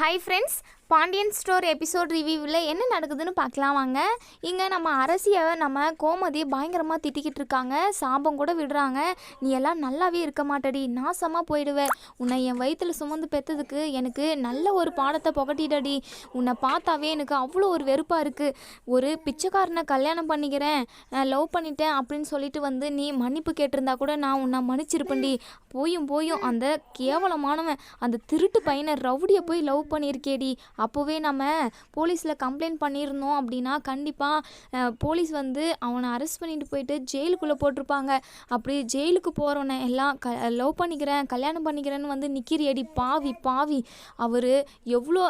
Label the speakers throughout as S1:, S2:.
S1: Hi friends Pandian store episode ரிவ்யூவில் என்ன நடக்குதுன்னு பார்க்கலாம் வாங்க. இங்கே நம்ம அரசியை நம்ம கோமதி பயங்கரமாக திட்டிக்கிட்டு இருக்காங்க. சாபம் கூட விடுறாங்க. நீ எல்லாம் நல்லாவே இருக்க மாட்டடி. நாசமாக போயிடுவேன் உன்னை என் வயிற்றில் சுமந்து பெற்றதுக்கு எனக்கு நல்ல ஒரு பாடத்தை புகட்டிடடி உன்னை பார்த்தாவே எனக்கு அவ்வளோ ஒரு வெறுப்பாக இருக்குது ஒரு பிச்சைக்காரனை கல்யாணம் பண்ணிக்கிறேன் லவ் பண்ணிட்டேன் அப்படின்னு சொல்லிட்டு வந்து நீ மன்னிப்பு கேட்டிருந்தா கூட நான் உன்னை மன்னிச்சிருப்பேன்டி. போயும் போயும் அந்த கேவலமானவன் அந்த திருட்டு பையனை ரவுடியை போய் லவ் பண்ணியிருக்கேடி. அப்போவே நம்ம போலீஸில் கம்ப்ளைண்ட் பண்ணியிருந்தோம் அப்படின்னா கண்டிப்பாக போலீஸ் வந்து அவனை அரெஸ்ட் பண்ணிட்டு போயிட்டு ஜெயிலுக்குள்ளே போட்டிருப்பாங்க. அப்படி ஜெயிலுக்கு போகிறவனை எல்லாம் க லவ் பண்ணிக்கிறேன் கல்யாணம் பண்ணிக்கிறேன்னு வந்து நிற்கிறியடி பாவி பாவி. அவர் எவ்வளோ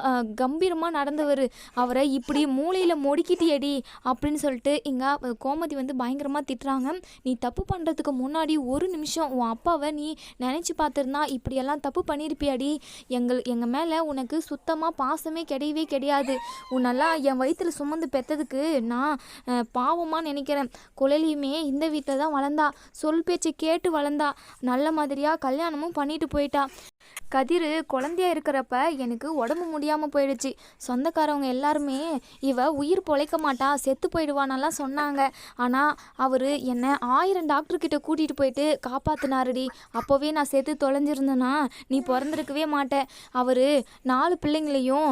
S1: கம்பீரமாக நடந்தவர். அவரை இப்படி மூளையில் மொடிக்கிட்டியடி அப்படின்னு சொல்லிட்டு இங்கே கோமதி வந்து பயங்கரமாக திட்டுறாங்க. நீ தப்பு பண்ணுறதுக்கு முன்னாடி ஒரு நிமிஷம் உன் அப்பாவை நீ நினச்சி பார்த்துருந்தா இப்படியெல்லாம் தப்பு பண்ணியிருப்பியாடி எங்கள் எங்கள் மேலே உனக்கு சுத்தமாக பாசமே கிடையவே கிடையாது. உன்னெல்லாம் என் வயிற்றில் சுமந்து பெற்றதுக்கு நான் பாவமாக நினைக்கிறேன். குழலியுமே இந்த வீட்டில் தான் வளர்ந்தா. சொல் பேச்சு கேட்டு வளர்ந்தா. நல்ல மாதிரியாக கல்யாணமும் பண்ணிட்டு போயிட்டா. கதிர் குழந்தையா இருக்கிறப்ப எனக்கு உடம்பு முடியாமல் போயிடுச்சு. சொந்தக்காரவங்க எல்லாருமே இவ உயிர் பொழைக்க மாட்டா செத்து போயிடுவானெல்லாம் சொன்னாங்க. ஆனால் அவர் என்னை ஆயிரம் டாக்டர்கிட்ட கூட்டிகிட்டு போயிட்டு காப்பாற்றினாருடி அப்போவே நான் செத்து தொலைஞ்சிருந்தேன்னா நீ பிறந்திருக்கவே மாட்டேன் அவர் நாலு பிள்ளைங்களையும்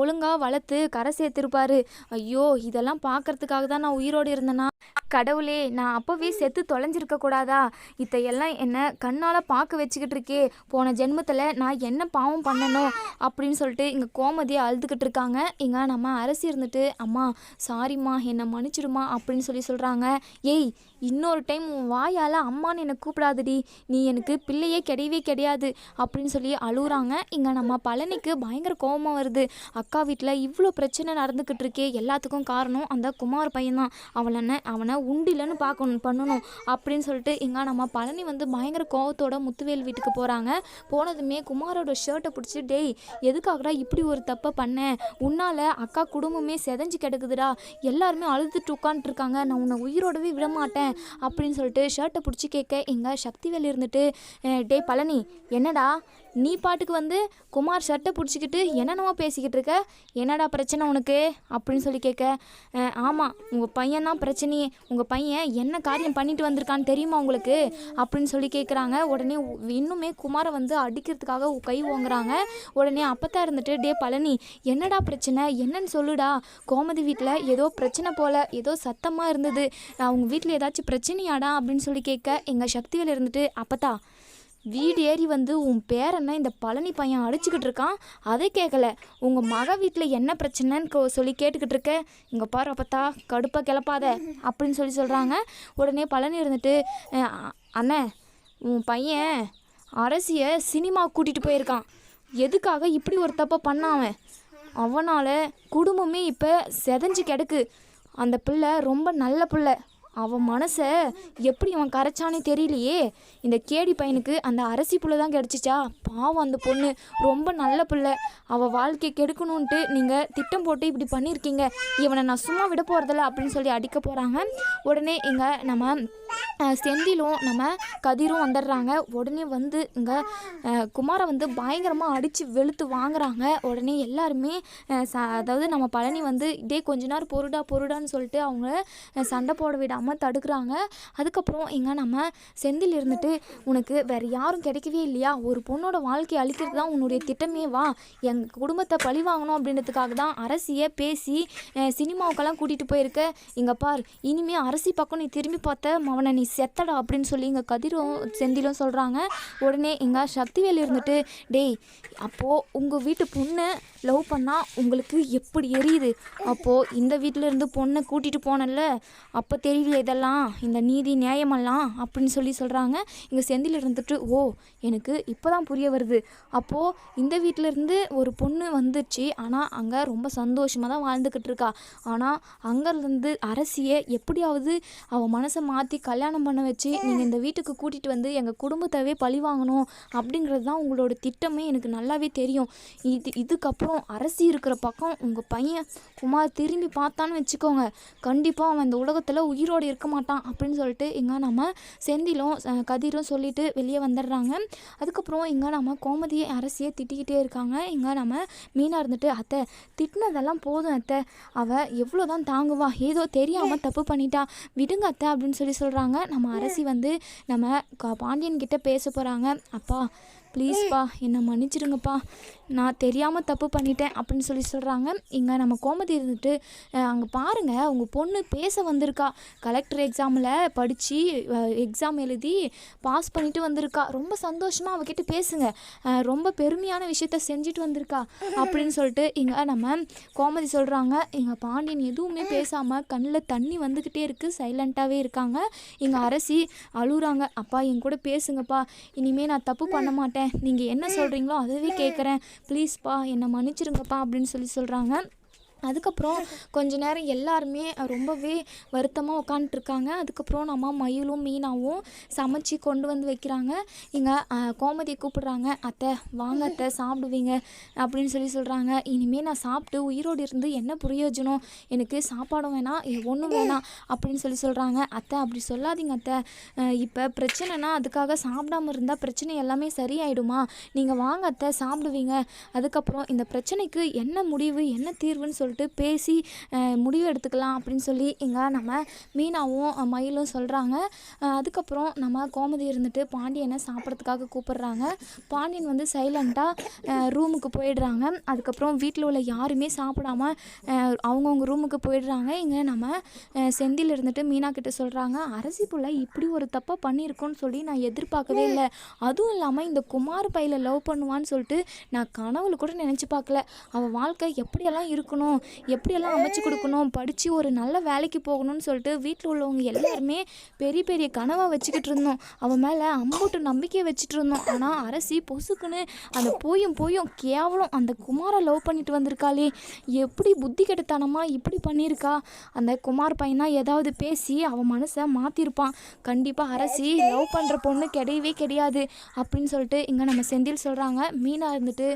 S1: ஒழுங்காக வளர்த்து கரை சேர்த்துருப்பாரு. ஐயோ இதெல்லாம் பார்க்கறதுக்காக தான் நான் உயிரோடு இருந்தேனா? கடவுளே நான் அப்போவே செத்து தொலைஞ்சிருக்க கூடாதா? இத்தையெல்லாம் என்ன கண்ணால் பார்க்க வச்சுக்கிட்டு இருக்கே போன ஜென்மத்தில் நான் என்ன பாவம் பண்ணணும் அப்படின்னு சொல்லிட்டு இங்கே கோமதியை அழுதுகிட்டு இருக்காங்க இங்கே நம்ம அரசி இருந்துட்டு அம்மா சாரிம்மா என்னை மன்னிச்சிடுமா அப்படின்னு சொல்லி சொல்கிறாங்க ஏய் இன்னொரு டைம் உன் வாயால் அம்மான்னு என்னை கூப்பிடாதடி. நீ எனக்கு பிள்ளையே கிடையவே கிடையாது அப்படின்னு சொல்லி அழுகுறாங்க. இங்கே நம்ம பழனிக்கு பயங்கர கோபமாக வருது. அக்கா வீட்டில் இவ்வளோ பிரச்சனை நடந்துக்கிட்டு இருக்கே. எல்லாத்துக்கும் காரணம் அந்த குமார் பையன்தான். அவளை அவனை உண்டிலன்னு பார்க்கணும் பண்ணணும் அப்படின்னு சொல்லிட்டு இங்கே நம்ம பழனி வந்து பயங்கர கோவத்தோட முத்துவேல் வீட்டுக்கு போகிறாங்க போனதுமே குமாரோட ஷர்ட்டை பிடிச்சி டேய் எதுக்காகடா இப்படி ஒரு தப்பை பண்ணேன் உன்னால் அக்கா குடும்பமே செதஞ்சு கிடக்குதுடா. எல்லாருமே அழுதுட்டு உட்காந்துருக்காங்க நான் உன்னை உயிரோடவே விட மாட்டேன். அப்படின்னு சொல்லிட்டு ஷர்ட்டை பிடிச்சி கேட்க எங்கள் சக்திவேல் இருந்துட்டு டே பழனி என்னடா? நீ பாட்டுக்கு வந்து குமார் ஷர்ட்டை பிடிச்சிக்கிட்டு என்னென்னமோ பேசிக்கிட்டு இருக்க? என்னடா பிரச்சனை உனக்கு? அப்படின்னு சொல்லி கேட்க ஆமாம் உங்கள் பையன் தான் பிரச்சனையே. உங்கள் பையன் என்ன காரியம் பண்ணிட்டு வந்திருக்கான்னு தெரியுமா உங்களுக்கு? அப்படின்னு சொல்லி கேட்குறாங்க உடனே இன்னுமே குமாரை வந்து அடிக்கிறதுக்காக கை ஓங்குறாங்க. உடனே அப்பத்தான் இருந்துட்டு டே பழனி என்னடா பிரச்சனை? என்னன்னு சொல்லுடா. கோமதி வீட்டில் ஏதோ பிரச்சனை போல் ஏதோ சத்தமாக இருந்தது. அவங்க வீட்டில் ஏதாச்சும் பிரச்சனையாடா? அப்படின்னு சொல்லி கேட்க எங்கள் சக்தியில் இருந்துட்டு அப்பத்தா வீடு ஏறி வந்து உன் பேரனை இந்த பழனி பையன் அடிச்சுக்கிட்டு இருக்கான் அதை கேட்கல உங்கள் மக வீட்டில் என்ன பிரச்சனைன்னு சொல்லி கேட்டுக்கிட்டு இருக்க. இங்கே பாரு அப்பத்தா கடுப்பாக கிளப்பாத அப்படின்னு சொல்லி சொல்கிறாங்க உடனே பழனி இருந்துட்டு அண்ணே உன் பையன் அரசியை சினிமா கூட்டிகிட்டு போயிருக்கான். எதுக்காக இப்படி ஒரு தப்பை பண்ணாவன் அவனால் குடும்பமே இப்போ செதஞ்சு கிடக்கு. அந்த பிள்ளை ரொம்ப நல்ல பிள்ளை. அவன் மனசை எப்படி அவன் கரைச்சானே தெரியலையே. இந்த கேடி பையனுக்கு அந்த அரசி புள்ள தான் கிடச்சிச்சா? பாவம் அந்த பொண்ணு. ரொம்ப நல்ல பிள்ளை. அவள் வாழ்க்கையை கெடுக்கணுன்ட்டு நீங்கள் திட்டம் போட்டு இப்படி பண்ணியிருக்கீங்க. இவனை நான் சும்மா விட போகிறதில்ல அப்படின்னு சொல்லி அடிக்க போகிறாங்க உடனே இங்கே நம்ம செந்திலும் நம்ம கதிரும் வந்துடுறாங்க. உடனே வந்து இங்கே குமாரை வந்து பயங்கரமாக அடித்து வெளுத்து வாங்குறாங்க. உடனே எல்லாருமே ச அதாவது நம்ம பழனி வந்து இதே கொஞ்ச நேரம் பொருடா பொருடான்னு சொல்லிட்டு அவங்க சண்டை போட விடாமல் தடுக்கிறாங்க. அதுக்கப்புறம் இங்கே நம்ம செந்தில் இருந்துட்டு உனக்கு வேறு யாரும் கிடைக்கவே இல்லையா? ஒரு பொண்ணோட வாழ்க்கையை அழிக்கிறது தான் உன்னுடைய திட்டமே வா. எங்கள் குடும்பத்தை பழி வாங்கணும் அப்படின்றதுக்காக தான் அரசியை பேசி சினிமாவுக்கெல்லாம் கூட்டிகிட்டு போயிருக்க. இங்கே பார் இனிமேல் அரசி பக்கம் நீ திரும்பி பார்த்த அவனை நீ செத்தடா அப்படின்னு சொல்லி இங்கே கதிரும் செந்திலும் சொல்கிறாங்க உடனே இங்கே சக்திவேல் இருந்துட்டு டேய் அப்போது உங்கள் வீட்டு பொண்ணை லவ் பண்ணால் உங்களுக்கு எப்படி எரியுது? அப்போது இந்த வீட்டில் இருந்து பொண்ணை கூட்டிகிட்டு போனல அப்போ தெரியல இதெல்லாம் இந்த நீதி நியாயமெல்லாம் அப்படின்னு சொல்லி சொல்கிறாங்க இங்கே செந்தில் இருந்துட்டு ஓ எனக்கு இப்போ தான் புரிய வருது. அப்போது இந்த வீட்டிலேருந்து ஒரு பொண்ணு வந்துச்சு. ஆனால் அங்கே ரொம்ப சந்தோஷமாக தான் வாழ்ந்துக்கிட்டு இருக்கா. ஆனால் அங்கேருந்து அரசியை எப்படியாவது அவள் மனசை மாற்றி கல்யாணம் பண்ண வச்சு நீங்கள் இந்த வீட்டுக்கு கூட்டிகிட்டு வந்து எங்கள் குடும்பத்தவே பழி வாங்கணும். அப்படிங்கிறது தான் உங்களோட திட்டமே. எனக்கு நல்லாவே தெரியும். இது இதுக்கப்புறம் அரசி இருக்கிற பக்கம் உங்கள் பையன் குமார் திரும்பி பார்த்தான்னு வச்சுக்கோங்க. கண்டிப்பாக அவன் இந்த உலகத்தில் உயிரோடு இருக்க மாட்டான் அப்படின்னு சொல்லிட்டு எங்கே நம்ம செந்திலும் கதிரும் சொல்லிட்டு வெளியே வந்துடுறாங்க. அதுக்கப்புறம் இங்கே நம்ம கோமதியை அரசியை திட்டிக்கிட்டே இருக்காங்க. இங்கே நம்ம மீனாக இருந்துட்டு அத்தை திட்டினதெல்லாம் போதும் அத்தை. அவள் எவ்வளோ தான் தாங்குவா. ஏதோ தெரியாமல் தப்பு பண்ணிட்டா. விடுங்க அத்தை அப்படின்னு சொல்லி சொல்கிறாங்க நம்ம அரசி வந்து நம்ம பாண்டியன் கிட்ட பேச போகிறாங்க அப்பா ப்ளீஸ்ப்பா என்னை மன்னிச்சிடுங்கப்பா. நான் தெரியாமல் தப்பு பண்ணிட்டேன் அப்படின்னு சொல்லி சொல்கிறாங்க இங்கே நம்ம கோமதி இருந்துட்டு அங்கே பாருங்கள் உங்கள் பொண்ணு பேச வந்திருக்கா. கலெக்டர் எக்ஸாமில் படித்து எக்ஸாம் எழுதி பாஸ் பண்ணிட்டு வந்திருக்கா. ரொம்ப சந்தோஷமாக அவகிட்ட பேசுங்க. ரொம்ப பெருமையான விஷயத்த செஞ்சுட்டு வந்திருக்கா அப்படின்னு சொல்லிட்டு இங்கே நம்ம கோமதி சொல்கிறாங்க எங்கள் பாண்டியன் எதுவுமே பேசாமல் கண்ணில் தண்ணி வந்துக்கிட்டே இருக்குது சைலண்ட்டாகவே இருக்காங்க. எங்கள் அரசி அழுகுறாங்க. அப்பா என் கூட பேசுங்கப்பா. இனிமேல் நான் தப்பு பண்ண மாட்டேன். நீங்கள் என்ன சொல்கிறீங்களோ அதுவே கேட்குறேன் ப்ளீஸ்ப்பா என்னை மன்னிச்சிருங்கப்பா அப்படின்னு சொல்லி சொல்கிறாங்க அதுக்கப்புறம் கொஞ்ச நேரம் எல்லாருமே ரொம்பவே வருத்தமாக உட்காந்துட்ருக்காங்க அதுக்கப்புறம் நம்ம மயிலும் மீனாவும் சமைச்சு கொண்டு வந்து வைக்கிறாங்க. இங்கே கோமதியை கூப்பிடுறாங்க. அத்தை வாங்க அத்தை சாப்பிடுவீங்க அப்படின்னு சொல்லி சொல்கிறாங்க இனிமேல் நான் சாப்பிட்டு உயிரோடு இருந்து என்ன பிரயோஜனம்? எனக்கு சாப்பாடும் வேணாம் ஒன்றும் வேணாம் அப்படின்னு சொல்லி சொல்கிறாங்க அத்தை அப்படி சொல்லாதீங்க அத்தை. இப்போ பிரச்சனைனா அதுக்காக சாப்பிடாம இருந்தால் பிரச்சனை எல்லாமே சரியாயிடுமா? நீங்கள் வாங்க அத்தை சாப்பிடுவீங்க. அதுக்கப்புறம் இந்த பிரச்சனைக்கு என்ன முடிவு என்ன தீர்வுன்னு சொல்லி சொல்லிட்டு பேசி முடிவு எடுத்துக்கலாம் அப்படின்னு சொல்லி இங்கே நம்ம மீனாவும் மயிலும் சொல்கிறாங்க அதுக்கப்புறம் நம்ம கோமதி இருந்துட்டு பாண்டியனை சாப்பிட்றதுக்காக கூப்பிடுறாங்க. பாண்டியன் வந்து சைலண்ட்டாக ரூமுக்கு போயிடுறாங்க. அதுக்கப்புறம் வீட்டில் உள்ள யாருமே சாப்பிடாம அவங்கவுங்க ரூமுக்கு போயிடுறாங்க. இங்கே நம்ம செந்தில் இருந்துட்டு மீனா கிட்ட சொல்கிறாங்க அரசி புள்ள இப்படி ஒரு தப்பாக பண்ணியிருக்கோன்னு சொல்லி நான் எதிர்பார்க்கவே இல்லை. அதுவும் இல்லாமல் இந்த குமார் பையில லவ் பண்ணுவான்னு சொல்லிட்டு நான் கனவுல கூட நினச்சி பார்க்கல. அவள் வாழ்க்கை எப்படியெல்லாம் இருக்கணும்? எப்படியெல்லாம் அமைச்சு கொடுக்கணும் படித்து ஒரு நல்ல வேலைக்கு போகணும்னு சொல்லிட்டு வீட்டில் உள்ளவங்க எல்லாருமே பெரிய பெரிய கனவாக வச்சுக்கிட்டு இருந்தோம். அவன் மேலே அம்புட்டு நம்பிக்கையை வச்சுட்டு இருந்தோம். ஆனால் அரசி பொசுக்குன்னு அந்த போயும் போயும் கேவலம் அந்த குமாரை லவ் பண்ணிட்டு வந்திருக்காளே. எப்படி புத்தி கெடுத்தானமா இப்படி பண்ணியிருக்கா? அந்த குமார் பையனா ஏதாவது பேசி அவன் மனசை மாற்றிருப்பான் கண்டிப்பாக அரசி லவ் பண்ணுற பொண்ணு கிடையவே கிடையாது அப்படின்னு சொல்லிட்டு இங்கே நம்ம செந்தில் சொல்கிறாங்க மீனாக இருந்துட்டு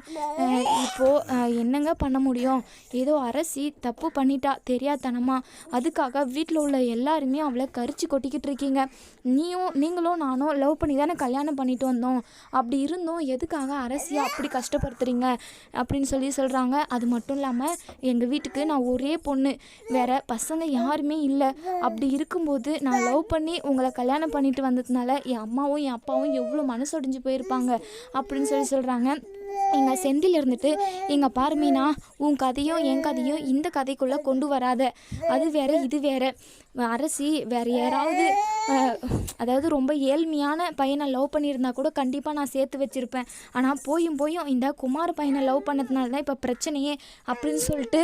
S1: இப்போது என்னங்க பண்ண முடியும்? ஏதோ அரசி தப்பு பண்ணிட்டா தெரியாதனமா? அதுக்காக வீட்டில் உள்ள எல்லாருமே அவளை கரிச்சு கொட்டிக்கிட்டு இருக்கீங்க. நீயும் நீங்களும் நானும் லவ் பண்ணி தானே கல்யாணம் பண்ணிட்டு வந்தோம். அப்படி இருந்தும். எதுக்காக அரசியை அப்படி கஷ்டப்படுத்துறீங்க? அப்படின்னு சொல்லி சொல்கிறாங்க அது மட்டும் இல்லாமல் எங்கள் வீட்டுக்கு நான் ஒரே பொண்ணு. வேற பசங்க யாருமே இல்லை. அப்படி இருக்கும்போது நான் லவ் பண்ணி உங்களை கல்யாணம் பண்ணிட்டு வந்ததுனால என் அம்மாவும் என் அப்பாவும் எவ்வளோ மனசொடிஞ்சு போயிருப்பாங்க அப்படின்னு சொல்லி சொல்கிறாங்க எங்கள் செந்தில் இருந்துட்டு எங்கள் பாரு மீனா உன் கதையும் என் கதையும் இந்த கதைக்குள்ளே கொண்டு வராத. அது வேற இது வேற. அரசி வேறு யாராவது அதாவது ரொம்ப ஏழ்மையான பையனை லவ் பண்ணியிருந்தா கூட கண்டிப்பாக நான் சேர்த்து வச்சுருப்பேன். ஆனால் போயும் போயும் இந்த குமார் பையனை லவ் பண்ணதுனால தான் இப்போ பிரச்சனையே அப்படின்னு சொல்லிட்டு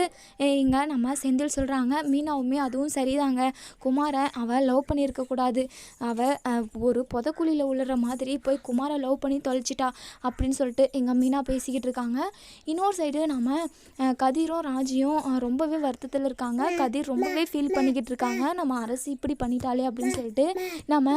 S1: இங்கே நம்ம செந்தில் சொல்கிறாங்க மீனாவுமே அதுவும் சரிதாங்க. குமாரை அவள் லவ் பண்ணியிருக்கக்கூடாது அவள் ஒரு புதக்குழியில் உள்ள மாதிரி போய் குமாரை லவ் பண்ணி தொலைச்சிட்டா அப்படின்னு சொல்லிட்டு எங்கள் மீனா பேசிக்கிட்டு இருக்காங்க. இன்னொரு சைடு நம்ம கதிரும் ராஜியும் ரொம்பவே வருத்தத்தில் இருக்காங்க. கதிர் ரொம்பவே ஃபீல் பண்ணிக்கிட்டு இருக்காங்க. நம்ம அரசு இப்படி பண்ணிட்டாலே அப்படின்னு சொல்லிட்டு நம்ம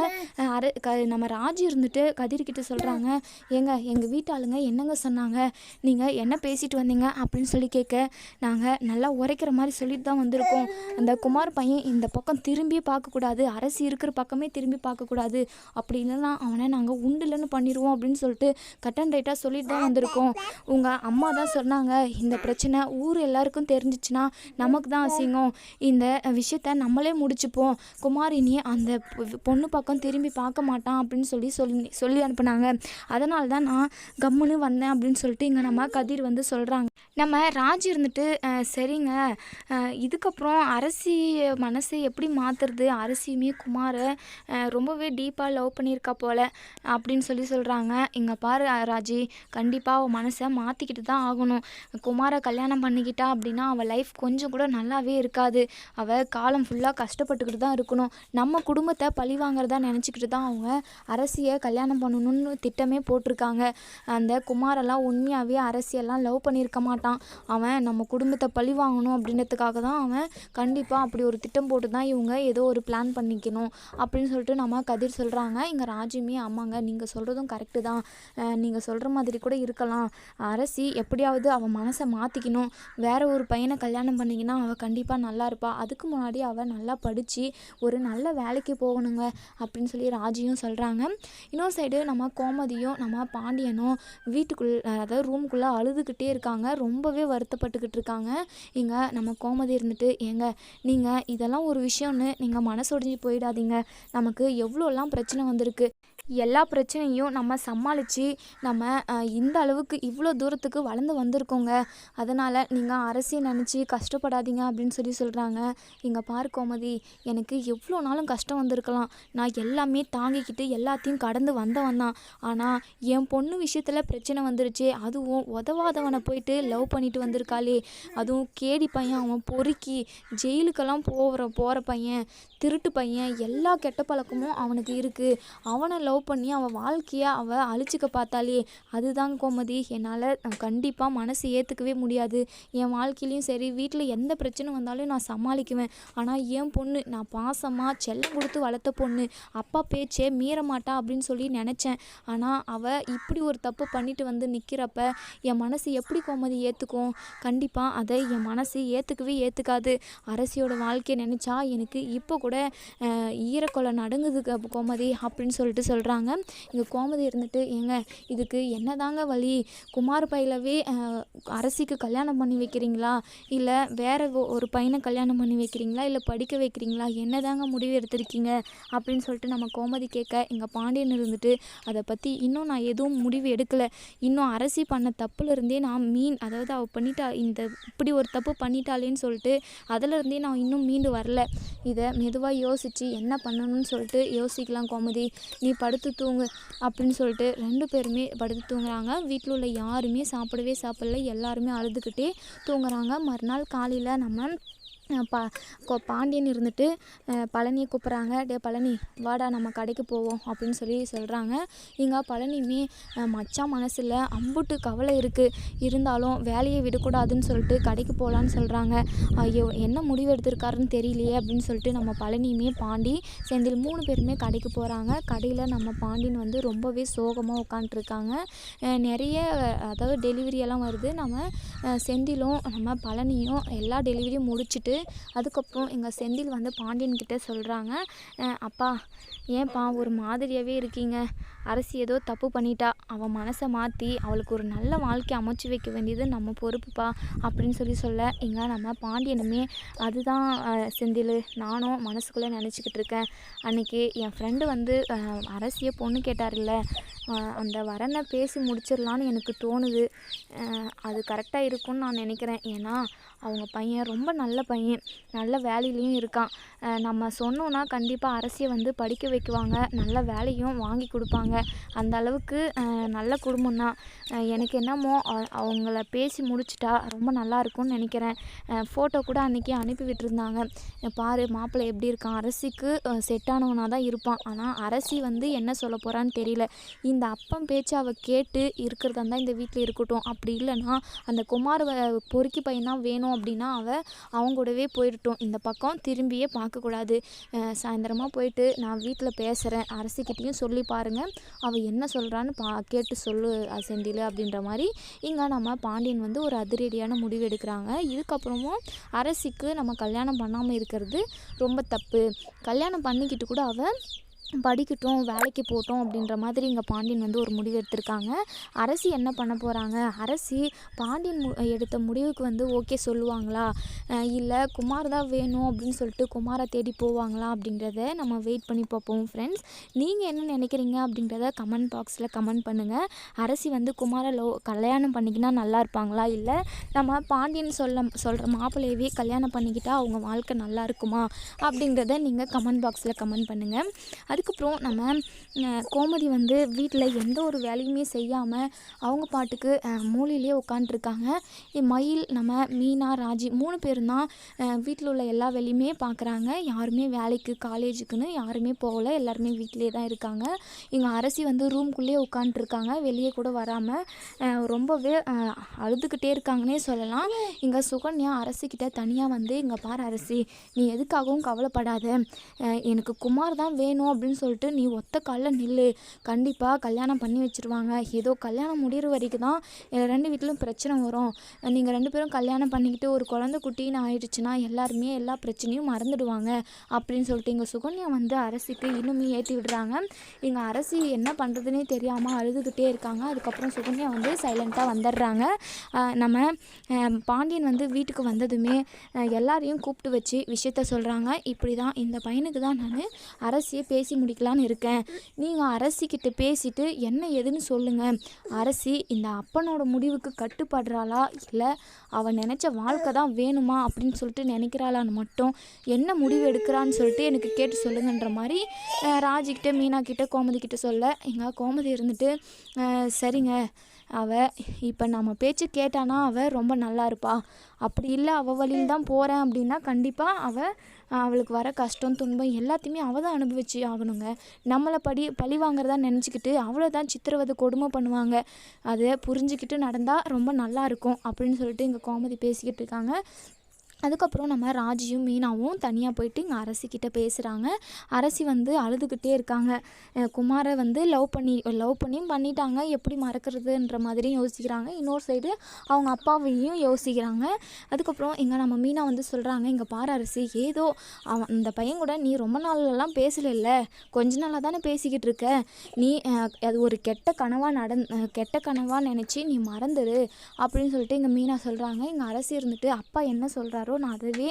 S1: அர க நம்ம ராஜி இருந்துட்டு கதிர்கிட்ட சொல்கிறாங்க ஏங்க எங்கள் வீட்டாளுங்க என்னங்க சொன்னாங்க? நீங்கள் என்ன பேசிட்டு வந்தீங்க அப்படின்னு சொல்லி கேட்க நாங்கள் நல்லா உரைக்கிற மாதிரி சொல்லிட்டு தான் வந்திருக்கோம். அந்த குமார் பையன் இந்த பக்கம் திரும்பி பார்க்கக்கூடாது அரசு இருக்கிற பக்கமே திரும்பி பார்க்கக்கூடாது அப்படி இல்லைன்னா அவனை நாங்கள் உண்டுலன்னு பண்ணிடுவோம் அப்படின்னு சொல்லிட்டு கட் அண்ட் ரைட்டாக சொல்லிட்டு தான் வந்திருக்கோம். உங்கள் அம்மா தான் சொன்னாங்க இந்த பிரச்சனை ஊர் எல்லாருக்கும் தெரிஞ்சிச்சுன்னா நமக்கு தான் அசிங்கம். இந்த விஷயத்த நம்மளே முடி குமார் இனி அந்த பொ- பொண்ணு பக்கம் திரும்பி பார்க்க மாட்டான் அப்படின்னு சொல்லி சொல்லி சொல்லி அனுப்புனாங்க. அதனால தான் நான் கம்முன்னு வந்தேன் அப்படின்னு சொல்லிட்டு இங்கே நம்ம கதிர் வந்து சொல்கிறாங்க நம்ம ராஜ் இருந்துட்டு சரிங்க. இதுக்கப்புறம் அரசி மனசை எப்படி மாற்றுறது அரசியுமே குமாரை ரொம்பவே டீப்பாக லவ் பண்ணியிருக்கா போல் அப்படின்னு சொல்லி சொல்கிறாங்க இங்கே பாரு ராஜி. கண்டிப்பாக அவள் மனசை மாற்றிக்கிட்டு தான் ஆகணும். குமாரை கல்யாணம் பண்ணிக்கிட்டா அப்படின்னா அவள் லைஃப் கொஞ்சம் கூட நல்லாவே இருக்காது. அவள் காலம் ஃபுல்லாக கஷ்டம் கஷ்டப்பட்டுக்கிட்டு தான் இருக்கணும். நம்ம குடும்பத்தை பழி வாங்குறதா நினச்சிக்கிட்டு தான் அவங்க அரசியை கல்யாணம் பண்ணணும்னு திட்டமே போட்டிருக்காங்க. அந்த குமாரெல்லாம் உண்மையாகவே அரசியெல்லாம் லவ் பண்ணியிருக்க மாட்டான். அவன் நம்ம குடும்பத்தை பழி வாங்கணும் அப்படின்றதுக்காக தான் அவன் கண்டிப்பாக அப்படி ஒரு திட்டம் போட்டு தான் இவங்க ஏதோ ஒரு பிளான் பண்ணிக்கணும் அப்படின்னு சொல்லிட்டு நம்ம கதிர் சொல்கிறாங்க இங்கே ராஜுமே ஆமாங்க நீங்கள் சொல்கிறதும் கரெக்டு தான். நீங்கள் சொல்கிற மாதிரி கூட இருக்கலாம். அரசி எப்படியாவது அவன் மனசை மாற்றிக்கணும் வேற ஒரு பையனை கல்யாணம் பண்ணிங்கன்னா அவள் கண்டிப்பாக நல்லா இருப்பாள் அதுக்கு முன்னாடி அவள் நல்லா படித்து ஒரு நல்ல வேலைக்கு போகணுங்க அப்படின்னு சொல்லி ராஜியும் சொல்கிறாங்க இன்னொரு சைடு நம்ம கோமதியும் நம்ம பாண்டியனும் வீட்டுக்குள் அதாவது ரூமுக்குள்ளே அழுதுகிட்டே இருக்காங்க. ரொம்பவே வருத்தப்பட்டுக்கிட்டு இருக்காங்க. இங்கே நம்ம கோமதி இருந்துட்டு ஏங்க நீங்கள் இதெல்லாம் ஒரு விஷயம்னு நீங்கள் மனசொடிஞ்சு போயிடாதீங்க. நமக்கு எவ்வளோலாம் பிரச்சனை வந்திருக்கு. எல்லா பிரச்சனையும் நம்ம சமாளித்து நம்ம இந்த அளவுக்கு இவ்வளோ தூரத்துக்கு வளர்ந்து வந்திருக்கோங்க. அதனால் நீங்கள் அரசியை நினச்சி கஷ்டப்படாதீங்க அப்படின்னு சொல்லி சொல்கிறாங்க இங்கே பாரு கோமதி எனக்கு எவ்வளோ நாளும் கஷ்டம் வந்திருக்கலாம். நான் எல்லாமே தாங்கிக்கிட்டு எல்லாத்தையும் கடந்து வந்தவன் தான். ஆனால் என் பொண்ணு விஷயத்தில் பிரச்சனை வந்துருச்சு. அதுவும் உதவாதவனை போயிட்டு லவ் பண்ணிட்டு வந்திருக்காளே. அதுவும் கேடி பையன் அவன் பொறுக்கி ஜெயிலுக்கெல்லாம் போகிற போகிற பையன் திருட்டு பையன் எல்லா கெட்ட பழக்கமும் அவனுக்கு இருக்குது அவனை லவ் பண்ணி அவள் வாழ்க்கையை அவள் அழிச்சிக்க பார்த்தாலே அதுதான் கோமதி. என்னால் கண்டிப்பாக மனசு ஏற்றுக்கவே முடியாது. என் வாழ்க்கையிலையும் சரி வீட்டில் எந்த பிரச்சனை வந்தாலும் நான் சமாளிக்குவேன். ஆனால் என் பொண்ணு நான் பாசமாக செல்லம் கொடுத்து வளர்த்த பொண்ணு அப்பா பேச்சே மீற மாட்டா அப்படின்னு சொல்லி நினச்சேன். ஆனால் அவள் இப்படி ஒரு தப்பு பண்ணிட்டு வந்து நிற்கிறப்ப என் மனசு எப்படி கோமதி ஏற்றுக்கும் கண்டிப்பாக அதை என் மனசு ஏற்றுக்கவே ஏற்றுக்காது அரசியோட வாழ்க்கையை நினச்சா எனக்கு இப்போ கூட ஈரக்கொலை நடுங்குது கோமதி அப்படின்னு சொல்லிட்டு சொல் சொல்கிறாங்க இங்கே கோமதி இருந்துட்டு ஏங்க இதுக்கு என்னதாங்க வழி? குமார் பையிலவே அரசிக்கு கல்யாணம் பண்ணி வைக்கிறீங்களா? இல்லை வேறு ஒரு பையனை கல்யாணம் பண்ணி வைக்கிறீங்களா? இல்லை படிக்க வைக்கிறீங்களா? என்னதாங்க முடிவு எடுத்திருக்கீங்க? அப்படின்னு சொல்லிட்டு நம்ம கோமதி கேட்க எங்கள் பாண்டியன் இருந்துட்டு அதை பற்றி இன்னும் நான் எதுவும் முடிவு எடுக்கலை. இன்னும் அரசி பண்ண தப்புலேருந்தே நான் மீன் அதாவது அவள் பண்ணிட்டா இந்த இப்படி ஒரு தப்பு பண்ணிட்டாளேன்னு சொல்லிட்டு அதிலிருந்தே நான் இன்னும் மீண்டு வரல. இதை மெதுவாக யோசித்து என்ன பண்ணணும்னு சொல்லிட்டு யோசிக்கலாம் கோமதி. நீ படுத்து தூங்கு அப்படின்னு சொல்லிட்டு ரெண்டு பேருமே படுத்து தூங்குறாங்க. வீட்டில் உள்ள யாருமே சாப்பிடவே சாப்பிடல. எல்லாருமே அழுதுகிட்டே தூங்குறாங்க. மறுநாள் காலையில் நம்ம பா கோ பாண்டியன் இருந்துட்டு பழனியை கூப்பிட்றாங்க. டே பழனி வாடா நம்ம கடைக்கு போவோம் அப்படின்னு சொல்லி சொல்கிறாங்க இங்கே பழனியுமே மச்சான் மனசில் அம்புட்டு கவலை இருக்குது இருந்தாலும் வேலையை விடக்கூடாதுன்னு சொல்லிட்டு கடைக்கு போகலான்னு சொல்கிறாங்க ஐயோ என்ன முடிவு எடுத்திருக்காருன்னு தெரியலையே அப்படின்னு சொல்லிட்டு நம்ம பழனியுமே பாண்டி செந்தில் மூணு பேருமே கடைக்கு போகிறாங்க கடையில் நம்ம பாண்டியன் வந்து ரொம்பவே சோகமாக உட்காந்துட்ருக்காங்க நிறைய அதாவது டெலிவரியெல்லாம் வருது. நம்ம செந்திலும் நம்ம பழனியும் எல்லா டெலிவரியும் முடிச்சுட்டு அதுக்கப்புறம் எங்கள் செந்தில் வந்து பாண்டியன்கிட்ட சொல்கிறாங்க அப்பா ஏன்ப்பா ஒரு மாதிரியாகவே இருக்கீங்க? அரசி ஏதோ தப்பு பண்ணிட்டா அவன் மனசை மாற்றி அவளுக்கு ஒரு நல்ல வாழ்க்கை அமைச்சு வைக்க வேண்டியது நம்ம பொறுப்புப்பா அப்படின்னு சொல்லி சொல்ல இங்கே நம்ம பாண்டியனுமே அதுதான் செந்தில். நானும் மனசுக்குள்ளே நினச்சிக்கிட்டு இருக்கேன். அன்றைக்கி என் ஃப்ரெண்டு வந்து அரசியை பொண்ணு கேட்டார்ல அந்த வரனை பேசி முடிச்சிடலான்னு எனக்கு தோணுது. அது கரெக்டாக இருக்கும்னு நான் நினைக்கிறேன். ஏன்னா அவங்க பையன் ரொம்ப நல்ல பையன். நல்ல வேலையிலையும் இருக்கான். நம்ம சொன்னோன்னா கண்டிப்பாக அரசியை வந்து படிக்க வைக்குவாங்க. நல்ல வேலையும் வாங்கி கொடுப்பாங்க. அந்த அளவுக்கு நல்ல குடும்பம் தான். எனக்கு என்னமோ அவங்கள பேசி முடிச்சிட்டா ரொம்ப நல்லா இருக்கும்னு நினைக்கிறேன். ஃபோட்டோ கூட அன்றைக்கி அனுப்பி விட்டுருந்தாங்க. பாரு மாப்பிள்ளை எப்படி இருக்கான்? அரசிக்கு செட் ஆனவனாக தான் இருப்பான். ஆனால் அரசி வந்து என்ன சொல்ல போகிறான்னு தெரியல. இந்த அப்பம் பேச்சு அவள் கேட்டு இருக்கிறதா இருந்தால் இந்த வீட்டில் இருக்கட்டும். அப்படி இல்லைன்னா அந்த குமார் பொறுக்கி பையன் தான் வேணும் அப்படின்னா அவள் அவங்க கூடவே போயிடட்டும். இந்த பக்கம் திரும்பியே பார்க்கக்கூடாது. சாயந்தரமாக போயிட்டு நான் வீட்டில் பேசுகிறேன் அரசிக்கிட்டேயும் சொல்லி பாருங்கள் அவள் என்ன சொல்கிறான்னு பா கேட்டு சொல்லு செந்தில் அப்படின்ற மாதிரி இங்கே நம்ம பாண்டியன் வந்து ஒரு அதிரடியான முடிவு எடுக்கிறாங்க. இதுக்கப்புறமும் அரசிக்கு நம்ம கல்யாணம் பண்ணாமல் இருக்கிறது ரொம்ப தப்பு. கல்யாணம் பண்ணிக்கிட்டு கூட அவள் படிக்கட்டும் வேலைக்கு போகட்டும் அப்படின்ற மாதிரி இங்கே பாண்டியன் வந்து ஒரு முடிவு எடுத்திருக்காங்க. அரசி என்ன பண்ண போகிறாங்க அரசி பாண்டியன் மு எடுத்த முடிவுக்கு வந்து ஓகே சொல்லுவாங்களா? இல்லை குமார் தான் வேணும் அப்படின்னு சொல்லிட்டு குமாரை தேடி போவாங்களா அப்படின்றத நம்ம வெயிட் பண்ணி பார்ப்போம் ஃப்ரெண்ட்ஸ் நீங்கள் என்ன நினைக்கிறீங்க அப்படின்றத கமெண்ட் பாக்ஸில் கமெண்ட் பண்ணுங்கள் அரசி வந்து குமாரை லவ் கல்யாணம் பண்ணிக்கினா நல்லா இருப்பாங்களா? இல்லை நம்ம பாண்டியன் சொல்ல சொல்கிற மாப்பிள்ளையவே கல்யாணம் பண்ணிக்கிட்டால் அவங்க வாழ்க்கை நல்லா இருக்குமா? அப்படின்றத நீங்கள் கமெண்ட் பாக்ஸில் கமெண்ட் பண்ணுங்கள் அதுக்கப்புறம் நம்ம கோமதி வந்து வீட்டில் எந்த ஒரு வேலையுமே செய்யாமல் அவங்க பாட்டுக்கு மூலையிலேயே உட்காண்ட்ருக்காங்க மயில் நம்ம மீனா ராஜி மூணு பேரும் தான் வீட்டில் உள்ள எல்லா வேலையுமே பார்க்குறாங்க யாருமே வேலைக்கு காலேஜுக்குன்னு யாருமே போகல. எல்லாருமே வீட்டிலே தான் இருக்காங்க. எங்கள் அரசி வந்து ரூம்குள்ளேயே உட்காண்ட்ருக்காங்க வெளியே கூட வராமல் ரொம்பவே அழுதுகிட்டே இருக்காங்கன்னே சொல்லலாம். இங்கே சுகன்யா அரசிக்கிட்ட தனியாக வந்து இங்கே பாரு அரசி நீ எதுக்காகவும் கவலைப்படாத. எனக்கு குமார் தான் வேணும் அப்படின்னு சொல்லிட்டு நீ ஒத்த காலில் நில்லு. கண்டிப்பாக கல்யாணம் பண்ணி வச்சுருவாங்க. ஏதோ கல்யாணம் முடிகிற வரைக்கும் தான் எங்கள் ரெண்டு வீட்டிலும் பிரச்சனை வரும். நீங்கள் ரெண்டு பேரும் கல்யாணம் பண்ணிக்கிட்டு ஒரு குழந்தை குட்டின்னு ஆயிடுச்சுன்னா எல்லாருமே எல்லா பிரச்சனையும் மறந்துடுவாங்க. அப்படின்னு சொல்லிட்டு எங்கள் சுகன்யா வந்து அரசிக்கு இன்னுமே ஏற்றி விடுறாங்க. எங்கள் அரசி என்ன பண்ணுறதுனே தெரியாமல் அழுதுகிட்டே இருக்காங்க. அதுக்கப்புறம் சுகன்யா வந்து சைலண்ட்டாக வந்துடுறாங்க. நம்ம பாண்டியன் வந்து வீட்டுக்கு வந்ததுமே எல்லாரையும் கூப்பிட்டு வச்சு விஷயத்த சொல்கிறாங்க இப்படி தான் இந்த பையனுக்கு தான் நான் அரசியை பேசி முடிக்கலான்னு இருக்கேன். நீங்கள் அரசிக்கிட்ட பேசிட்டு என்ன எதுன்னு சொல்லுங்கள் அரசி இந்த அப்பனோட முடிவுக்கு கட்டுப்படுறாளா? இல்லை அவன் நினச்ச வாழ்க்கை தான் வேணுமா? அப்படின்னு சொல்லிட்டு நினைக்கிறாளான்னு மட்டும் என்ன முடிவு எடுக்கிறான்னு சொல்லிட்டு எனக்கு கேட்டு சொல்லுங்கன்ற மாதிரி ராஜிக்கிட்ட மீனா கிட்ட கோமதி கிட்ட சொல்ல. எங்கள் கோமதி இருந்துட்டு சரிங்க. அவ இப்போ நம்ம பேச்சு கேட்டானா அவள் ரொம்ப நல்லா இருப்பா. அப்படி இல்லை அவள் வழியில் தான் போகிறேன் அப்படின்னா கண்டிப்பாக அவள் அவளுக்கு வர கஷ்டம் துன்பம் எல்லாத்தையுமே அவள் தான் அனுபவிச்சு ஆகணுங்க. நம்மளை படி பழி வாங்குறதா நினச்சிக்கிட்டு அவளை தான் சித்திரவதை கொடுமை பண்ணுவாங்க. அதை புரிஞ்சுக்கிட்டு நடந்தால் ரொம்ப நல்லா இருக்கும் அப்படின்னு சொல்லிட்டு இங்கே கோமதி பேசிக்கிட்டு இருக்காங்க. அதுக்கப்புறம் நம்ம ராஜியும் மீனாவும் தனியாக போயிட்டு இங்கே அரசிக்கிட்ட பேசுகிறாங்க அரசி வந்து அழுதுகிட்டே இருக்காங்க. குமாரை வந்து லவ் பண்ணி லவ் பண்ணியும் பண்ணிட்டாங்க. எப்படி மறக்கிறதுன்ற மாதிரியும் யோசிக்கிறாங்க. இன்னொரு சைடு அவங்க அப்பாவையும் யோசிக்கிறாங்க. அதுக்கப்புறம் இங்கே நம்ம மீனா வந்து சொல்கிறாங்க இங்கே பாரு அரசி ஏதோ அவன் இந்த பையன் கூட நீ ரொம்ப நாள்லாம் பேசலைல்ல. கொஞ்ச நாளாக தானே பேசிக்கிட்டு இருக்க. நீ அது ஒரு கெட்ட கனவாக நடந் கெட்ட கனவாக நினச்சி நீ மறந்துடு அப்படின்னு சொல்லிட்டு இங்கே மீனா சொல்கிறாங்க எங்கள் அரசி இருந்துட்டு அப்பா என்ன சொல்கிறாரோ நான் அதுவே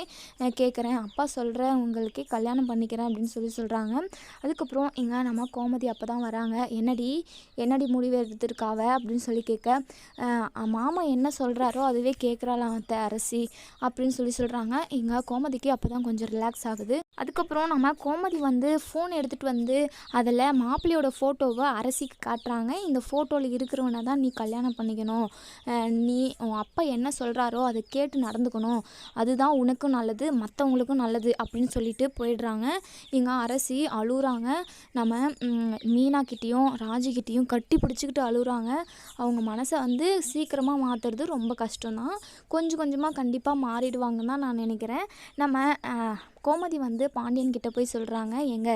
S1: கேட்குறேன் அப்பா சொல்கிற உங்களுக்கே கல்யாணம் பண்ணிக்கிறேன் அப்படின்னு சொல்லி சொல்கிறாங்க அதுக்கப்புறம் எங்கள் நம்ம கோமதி அப்போ தான் வராங்க. என்னடி என்னடி முடிவு எடுத்துருக்காவ? அப்படின்னு சொல்லி கேட்க மாமா என்ன சொல்கிறாரோ அதுவே கேட்குறாளாம் அத்தை அரசி அப்படின்னு சொல்லி சொல்கிறாங்க எங்கள் கோமதிக்கு அப்போ தான் கொஞ்சம் ரிலாக்ஸ் ஆகுது. அதுக்கப்புறம் நம்ம கோமதி வந்து ஃபோன் எடுத்துகிட்டு வந்து அதில் மாப்பிள்ளையோட ஃபோட்டோவை அரசிக்கு காட்டுறாங்க. இந்த ஃபோட்டோவில் இருக்கிறவனை தான் நீ கல்யாணம் பண்ணிக்கணும். நீ உன் அப்பா என்ன சொல்கிறாரோ அதை கேட்டு நடந்துக்கணும். அதுதான் உனக்கும் நல்லது மற்றவங்களுக்கும் நல்லது அப்படின்னு சொல்லிட்டு போயிடுறாங்க. இங்கே அரசி அழுகுறாங்க. நம்ம மீனாக்கிட்டேயும் ராஜிக்கிட்டேயும் கட்டி பிடிச்சிக்கிட்டு அழுகுறாங்க. அவங்க மனசை வந்து சீக்கிரமாக மாற்றுறது ரொம்ப கஷ்டம்தான். கொஞ்சம் கொஞ்சமாக கண்டிப்பாக மாறிடுவாங்கன்னு தான் நான் நினைக்கிறேன். நம்ம கோமதி வந்து பாண்டியன் கிட்ட போய் சொல்கிறாங்க எங்க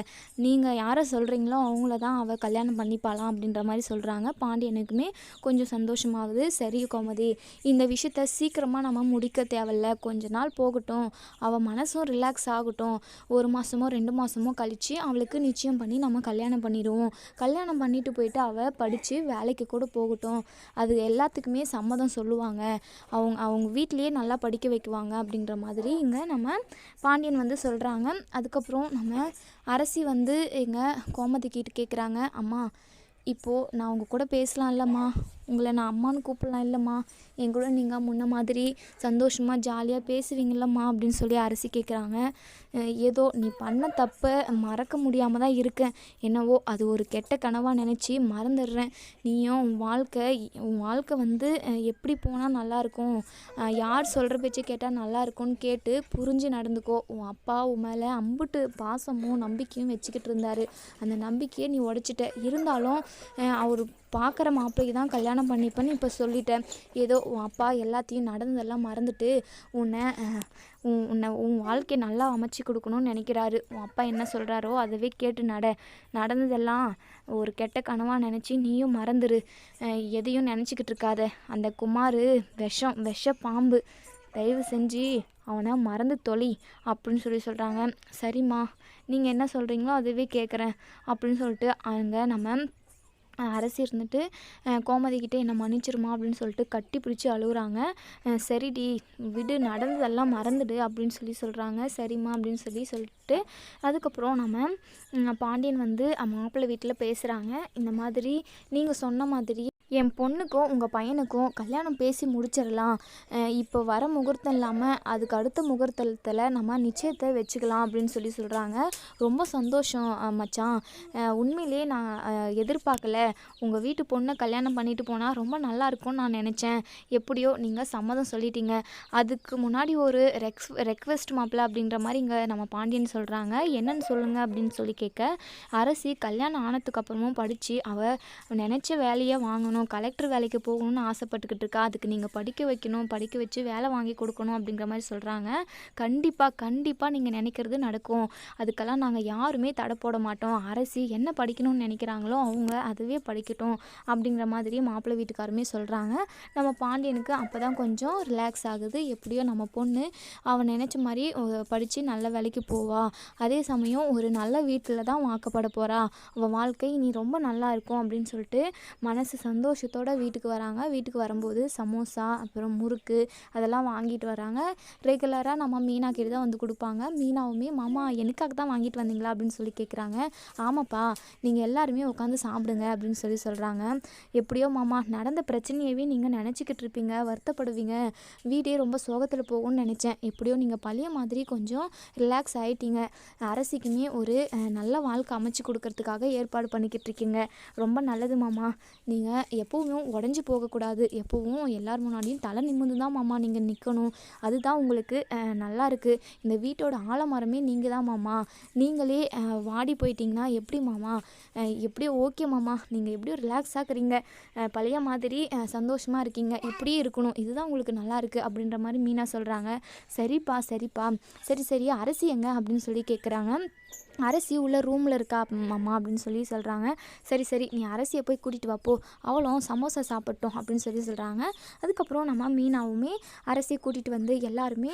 S1: நீங்கள் யாரை சொல்கிறீங்களோ அவங்கள தான் அவள் கல்யாணம் பண்ணிப்பாளாம் அப்படின்ற மாதிரி சொல்கிறாங்க பாண்டியனுக்குமே கொஞ்சம் சந்தோஷமாகுது. சரி கோமதி இந்த விஷயத்த சீக்கிரமாக நம்ம முடிக்க தேவையில்ல. கொஞ்ச நாள் போகட்டும். அவள் மனசும் ரிலாக்ஸ் ஆகட்டும். ஒரு மாதமோ ரெண்டு மாதமோ கழித்து அவளுக்கு நிச்சயம் பண்ணி நம்ம கல்யாணம் பண்ணிடுவோம். கல்யாணம் பண்ணிட்டு போயிட்டு அவள் படித்து வேலைக்கு கூட போகட்டும். அது எல்லாத்துக்குமே சம்மதம் சொல்லுவாங்க. அவங்க அவங்க வீட்டிலேயே நல்லா படிக்க வைக்குவாங்க அப்படின்ற மாதிரி இங்கே நம்ம பாண்டியன் வந்து சொல்கிறாங்க அதுக்கப்புறம் நம்ம அரசி வந்து எங்கள் கோமதி கிட்ட கேட்குறாங்க அம்மா இப்போது நான் உங்கள் கூட பேசலாம் இல்லைம்மா உங்களை நான் அம்மான்னு கூப்பிடலாம் இல்லைம்மா. என் கூட நீங்கள் முன்ன மாதிரி சந்தோஷமாக ஜாலியாக பேசுவீங்களம்மா அப்படின்னு சொல்லி அரசி கேட்குறாங்க ஏதோ நீ பண்ண தப்பை மறக்க முடியாமல் தான் இருக்கேன். என்னவோ அது ஒரு கெட்ட கனவாக நினச்சி மறந்துடுறேன். நீயும் உன் வாழ்க்கை உன் வாழ்க்கை வந்து எப்படி போனால் நல்லாயிருக்கும் யார் சொல்கிற பேச்சு கேட்டால் நல்லா இருக்கும்னு கேட்டு புரிஞ்சு நடந்துக்கோ. உன் அப்பா உன் மேலே அம்புட்டு பாசமும் நம்பிக்கையும் வச்சுக்கிட்டு இருந்தார். அந்த நம்பிக்கையை நீ உடைச்சிட்ட. இருந்தாலும் அவர் பார்க்குற மாப்பிள்ளைக்கு தான் கல்யாணம் பண்ணிப்பேன்னு இப்போ சொல்லிட்டேன். ஏதோ உன் அப்பா எல்லாத்தையும் நடந்ததெல்லாம் மறந்துட்டு உன்னை உன் உன்னை உன் வாழ்க்கையை நல்லா அமைச்சு கொடுக்கணும்னு நினைக்கிறாரு. உன் அப்பா என்ன சொல்கிறாரோ அதவே கேட்டு நட. நடந்ததெல்லாம் ஒரு கெட்ட கனவாக நினச்சி நீயும் மறந்துரு. எதையும் நினச்சிக்கிட்டு இருக்காத. அந்த குமார் விஷம் விஷ பாம்பு. தயவு செஞ்சு அவனை மறந்து தொலை அப்படின்னு சொல்லி சொல்கிறாங்க சரிம்மா நீங்கள் என்ன சொல்கிறீங்களோ அதுவே கேட்குறேன் அப்படின்னு சொல்லிட்டு அங்கே நம்ம அரசி இருந்துட்டு கோமதிக்கிட்டே கோமதி என்னை மன்னிச்சிருமா அப்படின்னு சொல்லிட்டு கட்டி பிடிச்சி அழுகுறாங்க. சரிடி விடு நடந்ததெல்லாம் மறந்துடு அப்படின்னு சொல்லி சொல்கிறாங்க சரிம்மா அப்படின்னு சொல்லி சொல்லிட்டு அதுக்கப்புறம் நம்ம பாண்டியன் வந்து மாப்பிள்ளை வீட்டில் பேசுகிறாங்க இந்த மாதிரி நீங்கள் சொன்ன மாதிரி என் பொண்ணுக்கும் உங்கள் பையனுக்கும் கல்யாணம் பேசி முடிச்சிடலாம். இப்போ வர முகூர்த்தம் இல்லாமல் அதுக்கு அடுத்த முகூர்த்தத்தில் நம்ம நிச்சயத்தை வச்சுக்கலாம் அப்படின்னு சொல்லி சொல்கிறாங்க ரொம்ப சந்தோஷம் மச்சான். உண்மையிலே உண்மையிலேயே நான் எதிர்பார்க்கல. உங்கள் வீட்டு பொண்ணை கல்யாணம் பண்ணிட்டு போனால் ரொம்ப நல்லா இருக்கும்னு நான் நினச்சேன். எப்படியோ நீங்கள் சம்மதம் சொல்லிட்டீங்க. அதுக்கு முன்னாடி ஒரு ரெக்ஸ் ரெக்வெஸ்ட் மாப்பிள்ள அப்படின்ற மாதிரி இங்கே நம்ம பாண்டியன் சொல்கிறாங்க என்னன்னு சொல்லுங்கள் அப்படின்னு சொல்லி கேட்க அரசி கல்யாணம் ஆனதுக்கு அப்புறமும் படித்து அவள் நினச்ச வேலையை வாங்கணும். கலெக்டர் வேலைக்கு போகணும்னு ஆசைப்பட்டுக்கிட்டு இருக்கா? அதுக்கு நீங்கள் படிக்க வைக்கணும் படிக்க வச்சு வேலை வாங்கி கொடுக்கணும் அப்படிங்கிற மாதிரி சொல்கிறாங்க கண்டிப்பாக கண்டிப்பாக நீங்கள் நினைக்கிறது நடக்கும். அதுக்கெல்லாம் நாங்கள் யாருமே தடை போட மாட்டோம். அரசி என்ன படிக்கணும்னு நினைக்கிறாங்களோ அவங்க அதுவே படிக்கட்டும் அப்படிங்கிற மாதிரி மாப்பிள்ளை வீட்டுக்காருமே சொல்கிறாங்க நம்ம பாண்டியனுக்கு அப்போ தான் கொஞ்சம் ரிலாக்ஸ் ஆகுது. எப்படியோ நம்ம பொண்ணு அவன் நினச்ச மாதிரி படித்து நல்ல வேலைக்கு போவா. அதே சமயம் ஒரு நல்ல வீட்டில் தான் வாக்கப்பட போகிறா அவள் வாழ்க்கை நீ ரொம்ப நல்லா இருக்கும் அப்படின்னு சொல்லிட்டு மனசு சந்தோஷத்தோடு வீட்டுக்கு வராங்க. வீட்டுக்கு வரும்போது சமோசா அப்புறம் முறுக்கு அதெல்லாம் வாங்கிட்டு வராங்க. ரெகுலராக நம்ம மீனா கிட்ட தான் வந்து கொடுப்பாங்க. மீனாவுமே மாமா எனக்காக தான் வாங்கிட்டு வந்தீங்களா? அப்படின்னு சொல்லி கேட்குறாங்க ஆமாப்பா நீங்கள் எல்லாருமே உட்காந்து சாப்பிடுங்க அப்படின்னு சொல்லி சொல்கிறாங்க எப்படியோ மாமா நடந்த பிரச்சனையவே நீங்கள் நினச்சிக்கிட்டு இருப்பீங்க வருத்தப்படுவீங்க. வீடே ரொம்ப சோகத்தில் போகும்னு நினச்சேன். எப்படியோ நீங்கள் பழைய மாதிரி கொஞ்சம் ரிலாக்ஸ் ஆகிட்டீங்க அரசிக்குமே ஒரு நல்ல வாழ்க்கை அமைச்சு கொடுக்கறதுக்காக ஏற்பாடு பண்ணிக்கிட்டு இருக்கீங்க. ரொம்ப நல்லது மாமா. நீங்கள் எப்போவும் உடஞ்சி போகக்கூடாது. எப்போவும் எல்லார் முன்னாடியும் தலை நிமிர்ந்து தான் மாமா நீங்கள் நிற்கணும் அதுதான் உங்களுக்கு நல்லா இருக்குது இந்த வீட்டோட ஆலமரமே நீங்கள் தான் மாமா. நீங்களே வாடி போயிட்டீங்கன்னா எப்படி மாமா? அஹ், எப்படியோ ஓகே மாமா? நீங்கள் எப்படியோ ரிலாக்ஸாக இருக்கிறீங்க பழைய மாதிரி சந்தோஷமாக இருக்கீங்க? இப்படியே இருக்கணும். இதுதான் உங்களுக்கு நல்லா இருக்குது அப்படின்ற மாதிரி மீனா சொல்கிறாங்க சரிப்பா சரிப்பா. சரி சரி. அரசி எங்க? அப்படின்னு சொல்லி கேட்குறாங்க அரசி உள்ள ரூமில் இருக்கா அம்மா அப்படின்னு சொல்லி சொல்கிறாங்க சரி சரி நீ அரசியை போய் கூட்டிகிட்டு வா போ. அவளும் சமோசா சாப்பிட்டோம் அப்படின்னு சொல்லி சொல்கிறாங்க அதுக்கப்புறம் நம்ம மீனாவுமே அரசியை கூட்டிகிட்டு வந்து எல்லாருமே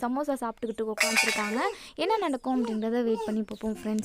S1: சமோசா சாப்பிட்டுக்கிட்டு உட்காந்துருக்காங்க என்ன நடக்கும் அப்படின்றத வெயிட் பண்ணி பார்ப்போம் ஃப்ரெண்ட்ஸ்